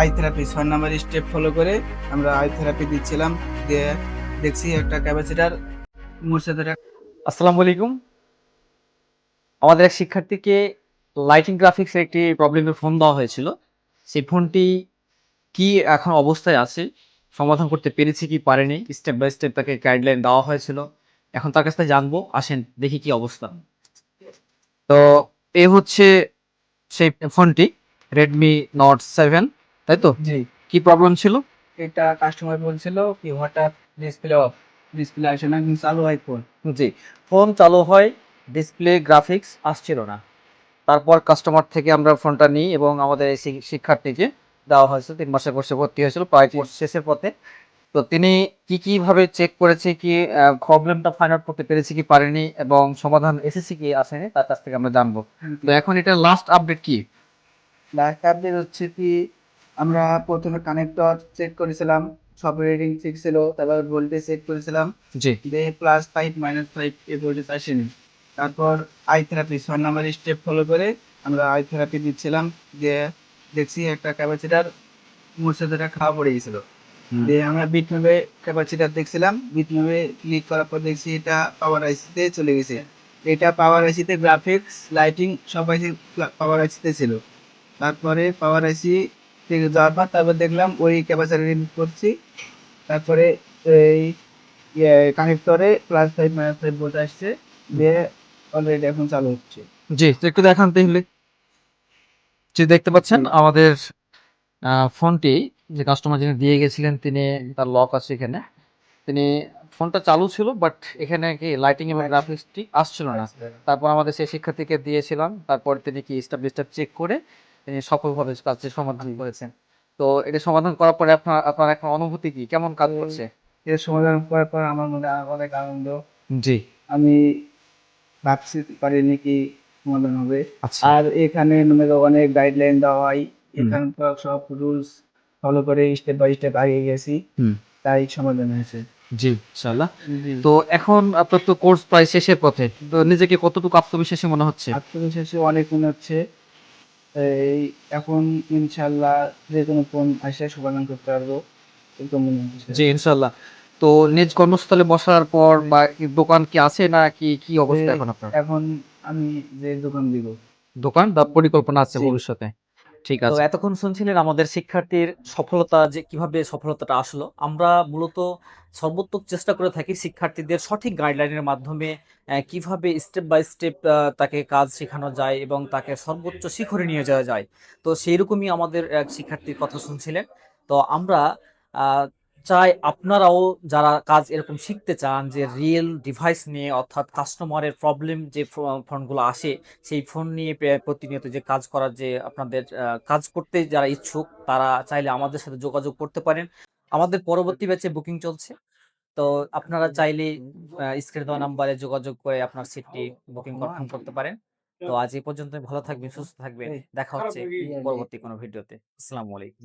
I therapy ছয় নাম্বার step follow করে আমরা আই থেরাপি দিচ্ছিলাম। দিয়ে দেখছি একটা ক্যাপাসিটার ধরে। আসসালামু আলাইকুম। আমাদের এক শিক্ষার্থীকে লাইটিং গ্রাফিক্সের একটি প্রবলেমের ফোন দেওয়া হয়েছিল। সেই ফোনটি কি এখন অবস্থায় আছে, সমাধান করতে পেরেছি কি পারেনি স্টেপ বাই স্টেপ তাকে গাইডলাইন দেওয়া হয়েছিল। এখন তার কাছ থেকে জানব, আসেন দেখি কি অবস্থা। তো এ হচ্ছে সেই ফোনটি রেডমি নট সেভেন তাই তো? জি। কি প্রবলেম ছিল? এটা কাস্টমার বলছিল কি হঠাৎ ডিসপ্লে অফ ডিসপ্লে আসে না কিন্তু চালু হয় ফোন জি ফোন চালু হয় ডিসপ্লে গ্রাফিক্স আসছিল না। তারপর কাস্টমার থেকে আমরা ফোনটা নিই এবং আমাদের এই শিক্ষার্থীকে দেওয়া হয়েছে তিন মাসের কোর্সে ভর্তি হয়েছিল প্রায় কোর্স শেষের পথে। তো তিনি কি কি ভাবে চেক করেছে কি প্রবলেমটা ফাইন্ড আউট করতে পেরেছে কি পারেনি এবং সমাধান এসেছে কি আসেনি তার কাছ থেকে আমরা জানব। তো এখন এটা লাস্ট আপডেট কি? লাস্ট আপডেট হচ্ছে কি আমরা প্রথমে কানেক্টর চেক করেছিলাম সব রেটিং ঠিক ছিল তারপর ভোল্টেজ চেক করেছিলাম। জি। দিয়ে প্লাস ফাইভ মাইনাস ফাইভ এ ভোল্টেজ আসেনি। তারপর আই থেরাপি ছয় নাম্বার স্টেপ ফলো করে আমরা আই থেরাপি দিচ্ছিলাম দিয়ে দেখছি একটা ক্যাপাসিটার ধরে খাওয়া পড়ে গেছিল। দিয়ে আমরা বিটম্যাপে ক্যাপাসিটার দেখছিলাম বিটম্যাপে ক্লিক করার পর দেখছি এটা পাওয়ার আইসিতে চলে গেছে। এটা পাওয়ার আইসিতে গ্রাফিক্স লাইটিং সব আইসি পাওয়ার আইসিতে ছিল। তারপরে পাওয়ার আইসি যাওয়ার পর তারপর দেখলাম ওই ক্যাপাসিটার রিমুভ করছি। তারপরে এই কানেক্টরে plus five minus five volt আসছে। দিয়ে অলরেডি এখন চালু হচ্ছে। জি তো একটু দেখান তাহলে। যে দেখতে পাচ্ছেন আমাদের ফোনটি যে কাস্টমার যিনি দিয়ে গেছিলেন তিনি তার লক আছে এখানে। তিনি ফোনটা চালু ছিল বাট এখানে কি লাইটিং এবং গ্রাফিক্সটি আসছিল না। তারপর আমাদের সেই শিক্ষার্থীকে দিয়েছিলাম। তারপর তিনি কি স্টাপ স্টাপ চেক করে সফলভাবে কাজটি সমাধান করেছেন। তো এটা সমাধান করার পরে আপনার আপনার এখন অনুভূতি কি? কেমন কাজ করছে? এর সমাধান করার পর আমার মনে অনেক আনন্দ। জি। আমি ভাবছি পারিনি কি সমাধান হবে। আচ্ছা। আর এখানে অনেক গাইডলাইন দেওয়া হয়। এখানকার সব রুলস ফলো করে স্টেপ বাই স্টেপ আগে গেছি। তাই সমাধান হয়েছে। জি ইনশাআল্লাহ। তো এখন আপনার তো কোর্স প্রায় শেষের পথে। তো নিজেকে কতটুকু আত্মবিশ্বাসী মনে হচ্ছে? আত্মবিশ্বাসে অনেক মনে হচ্ছে। এই এখন ইনশাল্লাহ যে কোনো ফোন আসে সমাধান করতে পারব। এরকম মনে হচ্ছে জি ইনশাল্লাহ তো নিজ কর্মস্থলে বসার পর বা দোকান কি আছে না কি কি অবস্থা এখন আপনার? এখন আমি যে দোকান দিব। দোকান বা পরিকল্পনা আছে ভবিষ্যতে? ঠিক আছে। এতক্ষণ শুনছিলেন আমাদের শিক্ষার্থীর সফলতা যে কীভাবে সফলতাটা আসলো। আমরা মূলত সর্বোত্তক চেষ্টা করে থাকি শিক্ষার্থীদের সঠিক গাইডলাইনের মাধ্যমে কীভাবে স্টেপ বাই স্টেপ তাকে কাজ শেখানো যায় এবং তাকে সর্বোচ্চ শিখরে নিয়ে যাওয়া যায়। তো সেই রকমই আমাদের এক শিক্ষার্থীর কথা শুনছিলেন। তো আমরা আহ, চাই আপনারাও যারা কাজ এরকম শিখতে চান যে রিয়েল ডিভাইস নিয়ে অর্থাৎ কাস্টমারের প্রবলেম যে ফোনগুলো আসে সেই ফোন নিয়ে প্রতিনিয়ত যে কাজ করার যে আপনাদের কাজ করতে যারা ইচ্ছুক তারা চাইলে আমাদের সাথে যোগাযোগ করতে পারেন। আমাদের পরবর্তী ব্যাচে বুকিং চলছে। তো আপনারা চাইলে স্ক্রিনে দেওয়া নাম্বারে যোগাযোগ করে আপনার সিটটি বুকিং কনফার্ম করতে পারেন। তো আজ এই পর্যন্ত ভালো থাকবেন সুস্থ থাকবেন। দেখা হচ্ছে পরবর্তী কোনো ভিডিওতে আসসালামু আলাইকুম।